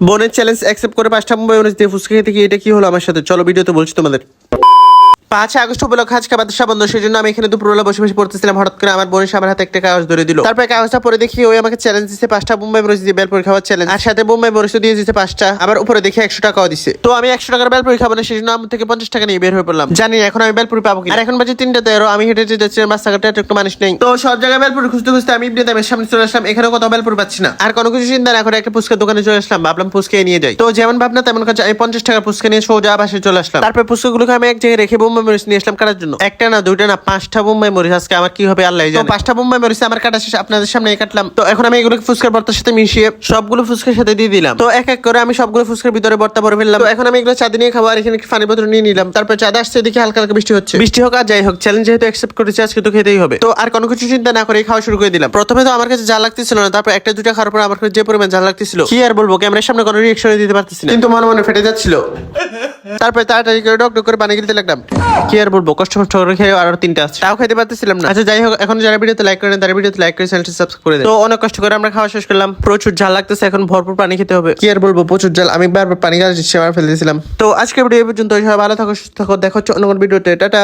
বোনের challenge accept করে পাঁচটা মুম্বাই দিয়ে ফুচকা খেতে গিয়ে এটা কি হলো আমার সাথে? চলো ভিডিওতে বলছি তোমাদের। পাঁচ আগস্ট উপলক্ষে আজকে বাতাসা বন্ধ, সেই জন্য আমি এখানে দুপুরবেলা বসে বসে পড়তেছিলাম। হঠাৎ করে আমার বোনের আমার হাতে একটা কাগজ ধরে দিল। তারপরে কাগজটা পরে দেখি ওই আমাকে চ্যালেঞ্জ দিচ্ছে পাঁচটা বোম্বাই মরিচ দিয়ে বেলপুরি খাওয়ার চ্যালেঞ্জ আর সাথে বোম্বাই মরিচ দিয়ে দিচ্ছে পাঁচটা। আবার উপরে দেখি একশো টাকাও দিচ্ছে তো আমি একশো টাকার বেলপুরি খাব না, সেই জন্য আমার থেকে পঞ্চাশ টাকা নিয়ে বের হয়ে পড়লাম। জানি এখন আমি বেলপুরি পাবো আর এখন বাজে তিনটা তেরো, আমি হেঁটে হেঁটে যাচ্ছি রাস্তাঘাটে একটু মানুষ নেই। তো সব জায়গায় বেলপুরি খুঁজতে খুঁজতে আমি ইবনে দামের সামনে চলে আসলাম এখানে কোথাও বেলপুরি পাচ্ছি না। আর কোনো কিছু চিন্তা না করে একটা ফুচকার দোকানে চলে আসলাম, ভাবলাম ফুচকা নিয়ে যাই। তো যেমন ভাবনা, তেমন কাছে আমি পঞ্চাশ টাকার ফুচকা নিয়ে সোজা বাসে চলে আসলাম। তারপর ফুচকাগুলোকে আমি এক জায়গায় রেখে বোম্বাই মরিচ নিয়ে আসলাম কাটার জন্য? একটা না দুইটা না পাঁচটা বোম্বাই মরিচ আজকে আমার কি হবে আল্লাহ জানে। পাঁচটা বোম্বাই মরিচ আমার কাটা শেষ আপনাদের সামনে কাটলাম। তো এখন আমি এগুলোকে ফুচকার ভর্তার সাথে মিশিয়ে সবগুলো ফুচকার সাথে দিয়ে দিলাম। তো এক এক করে আমি সবগুলো ফুচকার ভিতরে ভর্তা ভরে ফেললাম। তো এখন আমি এগুলো চাঁদি নিয়ে খাব আর এখানে পানি বোতল নিয়ে নিলাম। তারপর চাঁদা আসছে দেখি হালকা হালকা বৃষ্টি হচ্ছে। বৃষ্টি হোক আর যাই হোক চ্যালেঞ্জ যেহেতু অ্যাকসেপ্ট করেছি আজকে তো খেতেই হবে। তো আর কোনো কিছু চিন্তা না করে খাওয়া শুরু করে দিলাম। প্রথমে তো আমার কাছে যা লাগতেছিল না তারপর একটা দুটা খাওয়ার পর আমার কাছে যে পরিমাণ যা লাগতেছিল কি আর বলব ক্যামেরার সামনে কোনো রিয়েকশন দিতে পারতেছি না। কিন্তু মনে মনে ফেটে যাচ্ছিল। তারপরে তাড়াতাড়ি করে ডক ডক করে পানি গিলতে লাগলাম। কি আর বলব কষ্ট কষ্ট করে খেয়ে আরও তিনটা আছে। তাও খেতে পারতেছিলাম না। আচ্ছা যাই হোক এখন যারা ভিডিওতে লাইক করেন তারা ভিডিওতে লাইক করে চ্যানেলটি সাবস্ক্রাইব করে দেন। তো অনেক কষ্ট করে আমরা খাওয়া শেষ করলাম। প্রচুর ঝাল লাগতেছে এখন ভরপুর পানি খেতে হবে। কি আর বলব প্রচুর ঝাল। আমি বারবার পানি গাছ সেবার ফেলে দিয়েছিলাম তো আজকে ভিডিও এই পর্যন্ত সবাই ভালো থাকো সুস্থ থাকো। দেখো অন্য কোনো ভিডিওতে। টাটা।